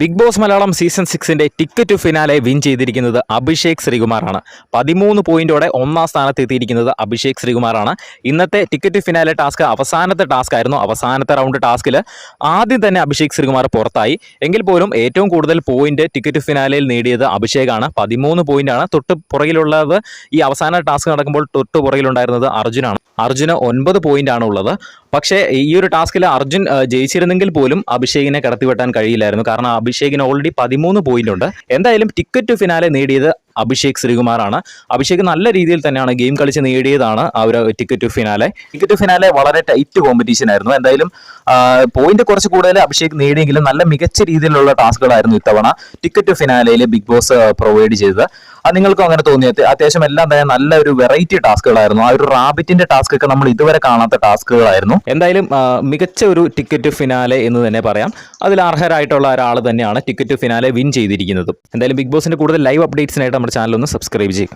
Big Boss Malayalam season സിക്സിന്റെ ticket to finale win ചെയ്തിരിക്കുന്നത് അഭിഷേക് ശ്രീകുമാറാണ്. പതിമൂന്ന് പോയിന്റോടെ ഒന്നാം സ്ഥാനത്ത് എത്തിയിരിക്കുന്നത് അഭിഷേക് ശ്രീകുമാറാണ്. ഇന്നത്തെ ടിക്കറ്റ് ഫിനാലെ ടാസ്ക് അവസാനത്തെ ടാസ്ക് ആയിരുന്നു. അവസാനത്തെ റൗണ്ട് ടാസ്കിൽ ആദ്യം തന്നെ അഭിഷേക് ശ്രീകുമാർ പുറത്തായി. എങ്കിൽ പോലും ഏറ്റവും കൂടുതൽ പോയിന്റ് ടിക്കറ്റ് ഫിനാലയിൽ നേടിയത് അഭിഷേകാണ്. പതിമൂന്ന് പോയിന്റാണ് തൊട്ട് പുറകിലുള്ളത് ഈ അവസാന ടാസ്ക് നടക്കുമ്പോൾ തൊട്ട് പുറകിലുണ്ടായിരുന്നത് അർജുനാണ്. അർജുന് ഒൻപത് പോയിന്റ് ആണ് ഉള്ളത്. പക്ഷേ ഈ ഒരു ടാസ്കിൽ അർജുൻ ജയിച്ചിരുന്നെങ്കിൽ പോലും അഭിഷേകിനെ കടത്തിവെട്ടാൻ കഴിയില്ലായിരുന്നു. കാരണം അഭിഷേകിന് ഓൾറെഡി പതിമൂന്ന് പോയിന്റ് ഉണ്ട്. എന്തായാലും ടിക്കറ്റ് ടു ഫിനാലെ നേടിയത് അഭിഷേക് ശ്രീകുമാറാണ്. അഭിഷേക് നല്ല രീതിയിൽ തന്നെയാണ് ഗെയിം കളിച്ച് നേടിയതാണ് ആ ഒരു ടിക്കറ്റ് ഫിനാലെ ടിക്കറ്റ് ഫിനാലെ വളരെ ടൈറ്റ് കോമ്പറ്റീഷൻ ആയിരുന്നു. എന്തായാലും പോയിന്റ് കുറച്ച് കൂടുതൽ അഭിഷേക് നേടിയെങ്കിലും നല്ല മികച്ച രീതിയിലുള്ള ടാസ്കുകളായിരുന്നു ഇത്തവണ ടിക്കറ്റ് ഫിനാലയിൽ ബിഗ് ബോസ് പ്രൊവൈഡ് ചെയ്തത്. അത് നിങ്ങൾക്കും അങ്ങനെ തോന്നിയത് അത്യാവശ്യം എല്ലാം തന്നെ നല്ല ഒരു വെറൈറ്റി ടാസ്കുകളായിരുന്നു. ആ ഒരു റാബിറ്റിന്റെ ടാസ്ക് ഒക്കെ നമ്മൾ ഇതുവരെ കാണാത്ത ടാസ്കുകളായിരുന്നു. എന്തായാലും മികച്ച ഒരു ടിക്കറ്റ് ഫിനാലെ എന്ന് തന്നെ പറയാം. അതിൽ അർഹരായിട്ടുള്ള ഒരാൾ തന്നെയാണ് ടിക്കറ്റ് ഫിനാലെ വിൻ ചെയ്തിരിക്കുന്നത്. എന്തായാലും ബിഗ് ബോസിന്റെ കൂടുതൽ ലൈവ് അപ്ഡേറ്റ്സിനായിട്ട് നമ്മുടെ ചാനലൊന്ന് സബ്സ്ക്രൈബ് ചെയ്യുക.